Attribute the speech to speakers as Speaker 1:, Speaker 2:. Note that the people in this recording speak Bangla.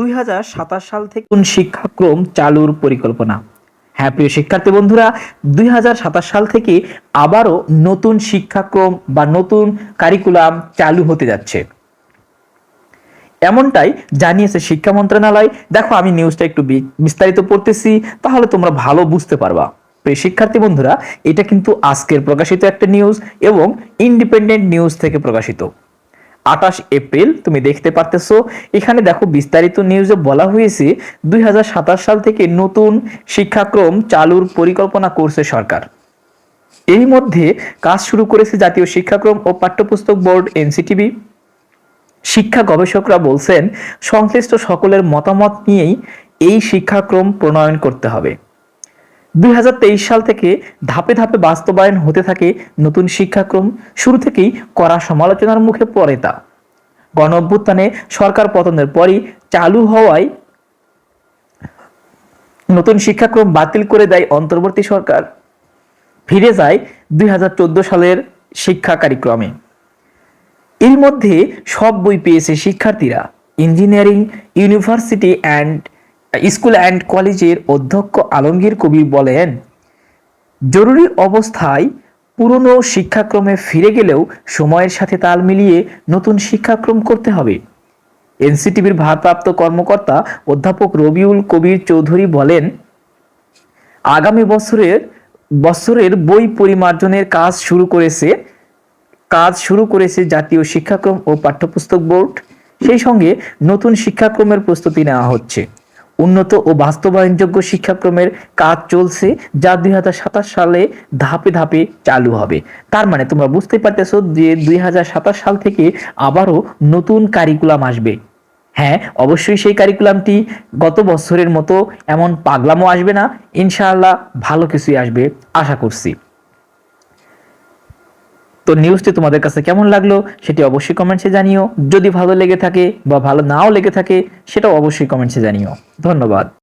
Speaker 1: দুই হাজার সাতাশ সাল থেকে নতুন শিক্ষাক্রম চালুর পরিকল্পনা। হ্যাঁ প্রিয় শিক্ষার্থী বন্ধুরা, দুই সাল থেকে আবারও নতুন শিক্ষাক্রম বা নতুন কারিকুলাম চালু হতে যাচ্ছে। এমনটাই জানিয়েছে শিক্ষা মন্ত্রণালয়। দেখো, আমি নিউজটা একটু বিস্তারিত পড়তেছি, তাহলে তোমরা ভালো বুঝতে পারবা। প্রিয় শিক্ষার্থী বন্ধুরা, এটা কিন্তু আজকের প্রকাশিত একটা নিউজ এবং ইন্ডিপেন্ডেন্ট নিউজ থেকে প্রকাশিত। আঠাশ এপ্রিল, তুমি দেখতে পারতেছো। এখানে দেখো বিস্তারিত নিউজে বলা হয়েছে, দুই হাজার সাতাশ সাল থেকে নতুন শিক্ষাক্রম চালুর পরিকল্পনা করছে সরকার। এর মধ্যে কাজ শুরু করেছে জাতীয় শিক্ষাক্রম ও পাঠ্যপুস্তক বোর্ড, এনসিটিভি। শিক্ষা গবেষকরা বলছেন, সংশ্লিষ্ট সকলের মতামত নিয়েই এই শিক্ষাক্রম প্রণয়ন করতে হবে। দুই হাজার তেইশ সাল থেকে ধাপে ধাপে বাস্তবায়ন হতে থাকে নতুন শিক্ষাক্রম। শুরু থেকেই কড়া সমালোচনার মুখে পড়ে তা। গণ অভ্যুত্থানে সরকার পতনের পরই চালু হওয়ায় নতুন শিক্ষাক্রম বাতিল করে দেয় অন্তর্বর্তী সরকার। ফিরে যায় দুই হাজার চোদ্দ সালের শিক্ষা কার্যক্রমে এর মধ্যে সব বই পেয়েছে শিক্ষার্থীরা। Engineering, university and school and কলেজের অধ্যক্ষ আলমগীর কবির বলেন, জরুরি অবস্থায় পুরনো শিক্ষাক্রমে ফিরে গেলেও সময়ের সাথে তাল মিলিয়ে নতুন শিক্ষাক্রম করতে হবে। এনসিটিভির ভারপ্রাপ্ত কর্মকর্তা অধ্যাপক রবিউল কবির চৌধুরী বলেন, আগামী বছরের বছরের বই পরিমার্জনের কাজ শুরু করেছে, কাজ শুরু করেছে জাতীয় শিক্ষাক্রম ও পাঠ্যপুস্তক বোর্ড। সেই সঙ্গে নতুন শিক্ষাক্রমের প্রস্তুতি নেওয়া হচ্ছে। উন্নত ও বাস্তবায়নযোগ্য শিক্ষাক্রমের কাজ চলছে যা দুই হাজার সাতাশ সালে ধাপে ধাপে চালু হবে। তার মানে তোমরা বুঝতে পারতেছো যে দুই হাজার সাতাশ সাল থেকে আবারও নতুন কারিকুলাম আসবে। হ্যাঁ অবশ্যই সেই কারিকুলামটি গত বছরের মতো এমন পাগলামও আসবে না। ইনশাআল্লাহ ভালো কিছুই আসবে, আশা করছি। তো নিউজটি তোমাদের কাছে কেমন লাগল সেটি অবশ্যই কমেন্টসে জানিও। যদি ভালো লেগে থাকে বা ভালো নাও লেগে থাকে, সেটাও অবশ্যই কমেন্টসে জানিও। ধন্যবাদ।